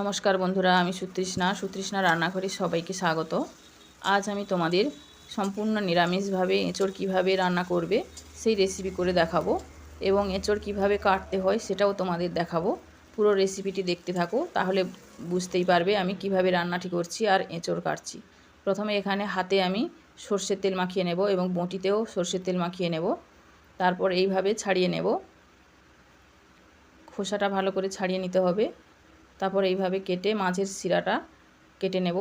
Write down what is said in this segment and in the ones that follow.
নমস্কার বন্ধুরা, আমি সুতৃষ্ণা। সুতৃষ্ণা রান্নাঘরে সবাইকে স্বাগত। আজ আমি তোমাদের সম্পূর্ণ নিরামিষভাবে এঁচড় কীভাবে রান্না করবে সেই রেসিপি করে দেখাবো এবং এঁচড় কীভাবে কাটতে হয় সেটাও তোমাদের দেখাবো। পুরো রেসিপিটি দেখতে থাকো, তাহলে বুঝতেই পারবে আমি কীভাবে রান্নাটি করছি আর এঁচড় কাটছি। প্রথমে এখানে হাতে আমি সর্ষের তেল মাখিয়ে নেব এবং বঁটিতেও সর্ষের তেল মাখিয়ে নেব। তারপর এইভাবে ছাড়িয়ে নেব। খোসাটা ভালো করে ছাড়িয়ে নিতে হবে। তারপর এইভাবে কেটে মাছের শিরাটা কেটে নেব।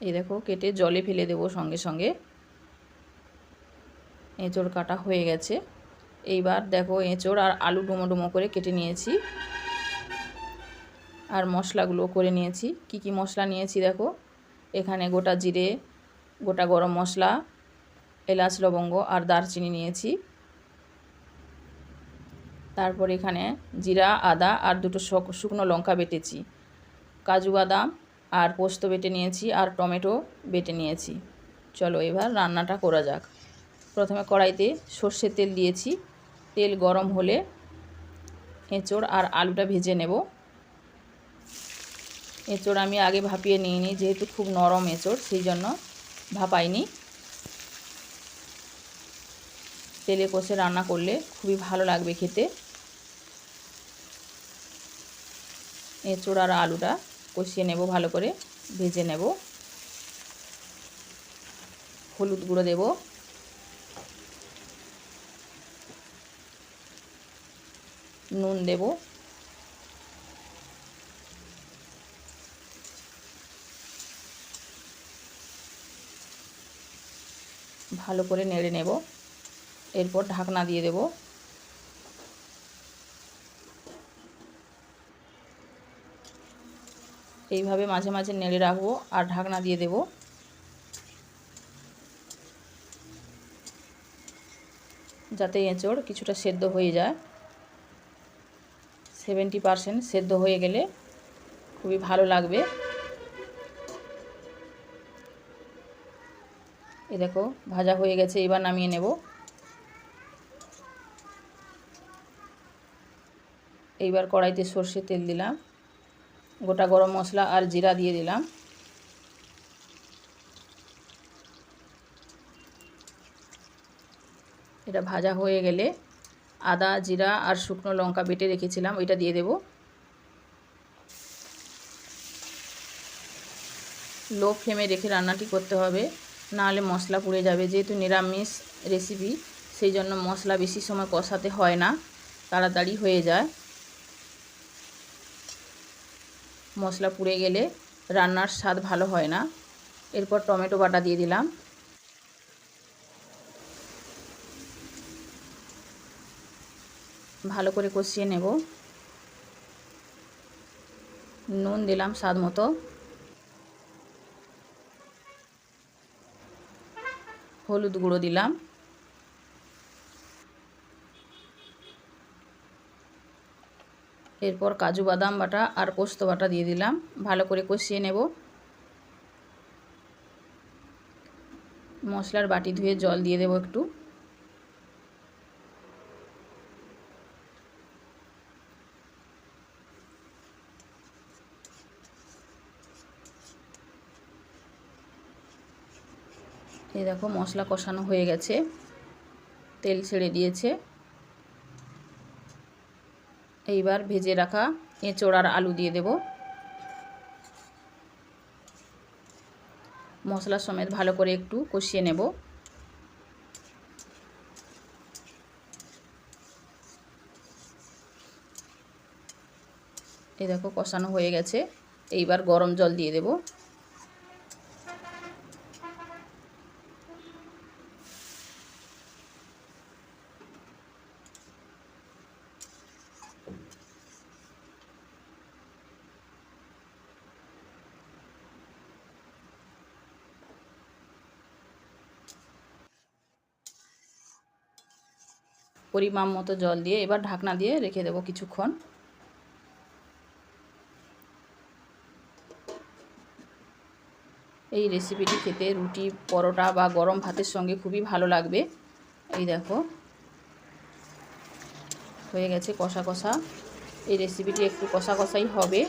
এই দেখো, কেটে জলে ফেলে দেব সঙ্গে সঙ্গে। এঁচড় কাটা হয়ে গেছে। এইবার দেখো এঁচড় আর আলু ডুমো ডুমো করে কেটে নিয়েছি। আর মশলাগুলো করে নিয়েছি। কি কি মশলা নিয়েছি দেখো? এখানে গোটা জিরে, গোটা গরম মশলা, এলাচ, লবঙ্গ আর দারচিনি নিয়েছি। তারপর এখানে জিরা, আদা আর দুটো শুকনো লঙ্কা বেটেছি। কাজু বাদাম আর পোস্ত বেটে নিয়েছি আর টমেটো বেটে নিয়েছি। চলো এবার রান্নাটা করা যাক। প্রথমে কড়াইতে সর্ষের তেল দিয়েছি। তেল গরম হলে এঁচড় আর আলুটা ভেজে নেব। এঁচড় আমি আগে ভাপিয়ে নিয়ে নিই যেহেতু খুব নরম এঁচড়, সেই জন্য ভাপাইনি। তেলে কষে রান্না করলে খুবই ভালো লাগবে খেতে। এঁচোড় আর আলুটা কষিয়ে নেব ভালো করে, ভেজে নেব। হলুদ গুঁড়ো দেব। নুন দেব। ভালো করে নেড়ে নেব। এরপর ঢাকনা দিয়ে দেব। এইভাবে মাঝে মাঝে নেড়ে রাখব আর ঢাকনা দিয়ে দেব। যাতে এঁচড় কিছুটা সেদ্ধ হয়ে যায়। সেভেন্টি পারসেন্ট সেদ্ধ হয়ে গেলে খুবই ভালো লাগবে। এ দেখো, ভাজা হয়ে গেছে, এবার নামিয়ে নেব। এইবার কড়াইতে সর্ষে তেল দিলাম, গোটা গরম মশলা আর জিরা দিয়ে দিলাম। এটা ভাজা হয়ে গেলে আদা, জিরা আর শুকনো লঙ্কা বেটে রেখেছিলাম, ওইটা দিয়ে দেব। লো ফ্লেমে রেখে রান্নাটি করতে হবে, নাহলে মশলা পুড়ে যাবে। যেহেতু নিরামিষ রেসিপি সেই জন্য মশলা বেশি সময় কষাতে হয় না, তাড়াতাড়ি হয়ে যায়। মশলা পুড়ে গেলে রান্নার স্বাদ ভালো হয় না। এরপর টমেটো বাটা দিয়ে দিলাম। ভালো করে কষিয়ে নেব। নুন দিলাম স্বাদ মতো। হলুদ গুঁড়ো দিলাম। এরপর কাজু বাদাম বাটা আর পোস্ত বাটা দিয়ে দিলাম। ভালো করে কষিয়ে নেব। মশলার বাটি ধুয়ে জল দিয়ে দেবো একটু। এই দেখো মশলা কষানো হয়ে গেছে। তেল ছেড়ে দিয়েছে। এইবার ভেজে রাখা এঁচোড় আর আলু দিয়ে দেব। মশলা সমেত ভালো করে একটু কষিয়ে নেব। এই দেখো কষানো হয়ে গেছে। এইবার গরম জল দিয়ে দেবো। পরিমাণ মতো জল দিয়ে এবার ঢাকনা দিয়ে রেখে দেবো কিছুক্ষণ। এই রেসিপিটি খেতে রুটি, পরোটা বা গরম ভাতের সঙ্গে খুবই ভালো লাগবে। এই দেখো। হয়ে গেছে কষা কষা। এই রেসিপিটি একটু কষা কষাই হবে।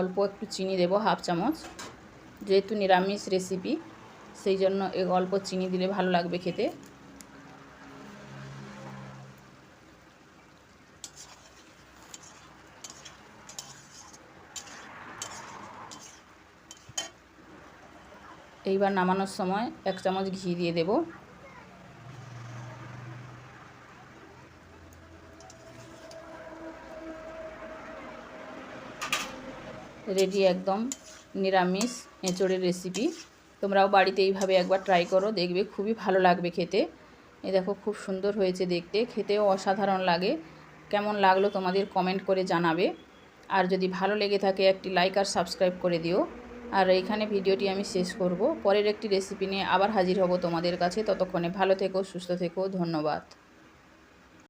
অল্প একটু চিনি দেব, হাফ চামচ। যেহেতু নিরামিষ রেসিপি সেই জন্য অল্প চিনি দিলে ভালো লাগবে খেতে। এইবার নামানোর সময় এক চামচ ঘি দিয়ে দেব। রেডি একদম নিরামিষ এঁচড়ের রেসিপি তোমরাও বাড়িতে এইভাবে একবার ট্রাই করো, দেখবে খুবই ভালো লাগবে খেতে। এ দেখো, খুব সুন্দর হয়েছে দেখতে, খেতেও অসাধারণ লাগে। কেমন লাগল তোমাদের কমেন্ট করে জানাবে। আর যদি ভালো লেগে থাকে, একটি লাইক আর সাবস্ক্রাইব করে দিও। আর এইখানে ভিডিওটি আমি শেষ করব। পরের একটি রেসিপি নিয়ে আবার হাজির হব তোমাদের কাছে। ততক্ষণে ভালো থেকো, সুস্থ থেকো, ধন্যবাদ।